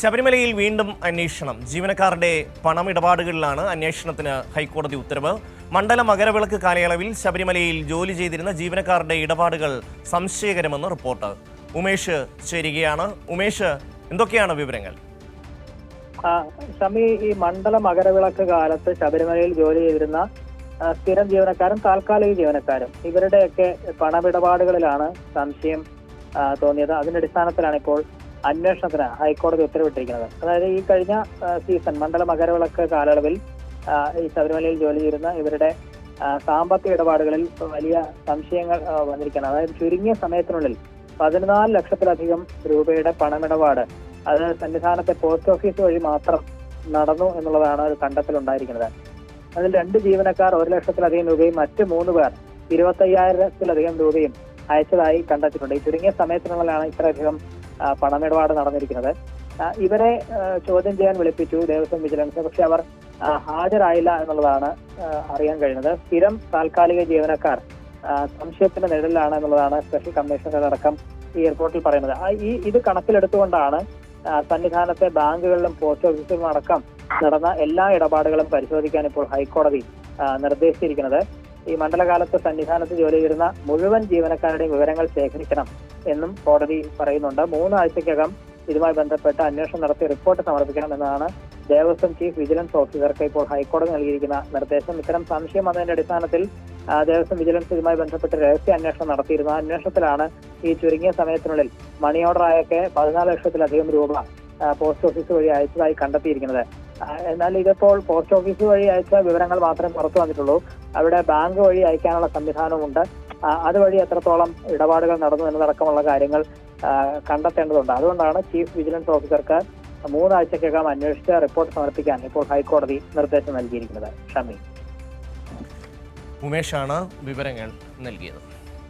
ശബരിമലയിൽ വീണ്ടും അന്വേഷണം. ജീവനക്കാരുടെ പണമിടപാടുകളിലാണ് അന്വേഷണത്തിന് ഹൈക്കോടതി ഉത്തരവ്. മണ്ഡല മകരവിളക്ക് കാലയളവിൽ ശബരിമലയിൽ ജോലി ചെയ്തിരുന്ന ജീവനക്കാരുടെ ഇടപാടുകൾ സംശയകരമെന്ന് റിപ്പോർട്ട്. ഉമേഷ് ചേരുകയാണ്. ഉമേഷ് എന്തൊക്കെയാണ് വിവരങ്ങൾ? സമീ ഈ മണ്ഡല മകരവിളക്ക് കാലത്ത് ശബരിമലയിൽ ജോലി ചെയ്തിരുന്ന സ്ഥിരം ജീവനക്കാരും താൽക്കാലിക ജീവനക്കാരും ഇവരുടെയൊക്കെ പണമിടപാടുകളിലാണ് സംശയം തോന്നിയത്. അതിന്റെ അടിസ്ഥാനത്തിലാണ് ഇപ്പോൾ അന്വേഷണത്തിന് ഹൈക്കോടതി ഉത്തരവിട്ടിരിക്കുന്നത്. അതായത് ഈ കഴിഞ്ഞ സീസൺ മണ്ഡല മകരവിളക്ക് കാലയളവിൽ ഈ ശബരിമലയിൽ ജോലി ചെയ്യുന്ന ഇവരുടെ സാമ്പത്തിക ഇടപാടുകളിൽ വലിയ സംശയങ്ങൾ വന്നിരിക്കുകയാണ്. അതായത് ചുരുങ്ങിയ സമയത്തിനുള്ളിൽ പതിനാല് ലക്ഷത്തിലധികം രൂപയുടെ പണമിടപാട് അത് സന്നിധാനത്തെ പോസ്റ്റ് ഓഫീസ് വഴി മാത്രം നടന്നു എന്നുള്ളതാണ് ഒരു കണ്ടെത്തലുണ്ടായിരിക്കുന്നത്. അതിൽ രണ്ട് ജീവനക്കാർ ഒരു ലക്ഷത്തിലധികം രൂപയും മറ്റ് മൂന്ന് പേർ ഇരുപത്തയ്യായിരത്തിലധികം രൂപയും അയച്ചതായി കണ്ടെത്തിയിട്ടുണ്ട്. ഈ ചുരുങ്ങിയ സമയത്തിനുള്ളിലാണ് ഇത്രയധികം പണമിടപാട് നടന്നിരിക്കുന്നത്. ഇവരെ ചോദ്യം ചെയ്യാൻ വിളിപ്പിച്ചു ദേവസ്വം വിജിലൻസ്. പക്ഷെ അവർ ഹാജരായില്ല എന്നുള്ളതാണ് അറിയാൻ കഴിയുന്നത് സ്ഥിരം താൽക്കാലിക ജീവനക്കാർ സംശയത്തിന്റെ നിഴലിലാണ് എന്നുള്ളതാണ് സ്പെഷ്യൽ കമ്മീഷണർ അടക്കം ഈ റിപ്പോർട്ടിൽ പറയുന്നത്. ഈ ഇത് കണക്കിലെടുത്തുകൊണ്ടാണ് സന്നിധാനത്തെ ബാങ്കുകളിലും പോസ്റ്റ് ഓഫീസിലും അടക്കം നടന്ന എല്ലാ ഇടപാടുകളും പരിശോധിക്കാൻ ഇപ്പോൾ ഹൈക്കോടതി നിർദ്ദേശിച്ചിരിക്കുന്നത്. ഈ മണ്ഡലകാലത്ത് സന്നിധാനത്ത് ജോലി ചെയ്യുന്ന മുഴുവൻ ജീവനക്കാരുടെയും വിവരങ്ങൾ ശേഖരിക്കണം എന്നും കോടതി പറയുന്നുണ്ട്. മൂന്നാഴ്ചക്കകം ഇതുമായി ബന്ധപ്പെട്ട് അന്വേഷണം നടത്തി റിപ്പോർട്ട് സമർപ്പിക്കണം എന്നതാണ് ദേവസ്വം ചീഫ് വിജിലൻസ് ഓഫീസർക്ക് ഇപ്പോൾ ഹൈക്കോടതി നൽകിയിരിക്കുന്ന നിർദ്ദേശം. ഇത്തരം സംശയം വന്നതിന്റെ അടിസ്ഥാനത്തിൽ ദേവസ്വം വിജിലൻസ് ഇതുമായി ബന്ധപ്പെട്ട് രഹസ്യ അന്വേഷണം നടത്തിയിരുന്നു. അന്വേഷണത്തിലാണ് ഈ ചുരുങ്ങിയ സമയത്തിനുള്ളിൽ മണി ഓർഡറായൊക്കെ പതിനാല് ലക്ഷത്തിലധികം രൂപ പോസ്റ്റ് ഓഫീസ് വഴി അയച്ചതായി കണ്ടെത്തിയിരിക്കുന്നത്. എന്നാൽ ഇതിപ്പോൾ പോസ്റ്റ് ഓഫീസ് വഴി അയച്ച വിവരങ്ങൾ മാത്രമേ പുറത്തു വന്നിട്ടുള്ളൂ. അവിടെ ബാങ്ക് വഴി അയക്കാനുള്ള സംവിധാനമുണ്ട് അതുവഴി എത്രത്തോളം ഇടപാടുകൾ നടന്നു എന്നതടക്കമുള്ള കാര്യങ്ങൾ കണ്ടെത്തേണ്ടതുണ്ട്. അതുകൊണ്ടാണ് ചീഫ് വിജിലൻസ് ഓഫീസർക്ക് മൂന്നാഴ്ചക്കകം അന്വേഷിച്ച് റിപ്പോർട്ട് സമർപ്പിക്കാൻ ഇപ്പോൾ ഹൈക്കോടതി നിർദ്ദേശം നൽകിയിരിക്കുന്നത്. ഷമി. ഉമേഷാണ് വിവരങ്ങൾ നൽകിയത്.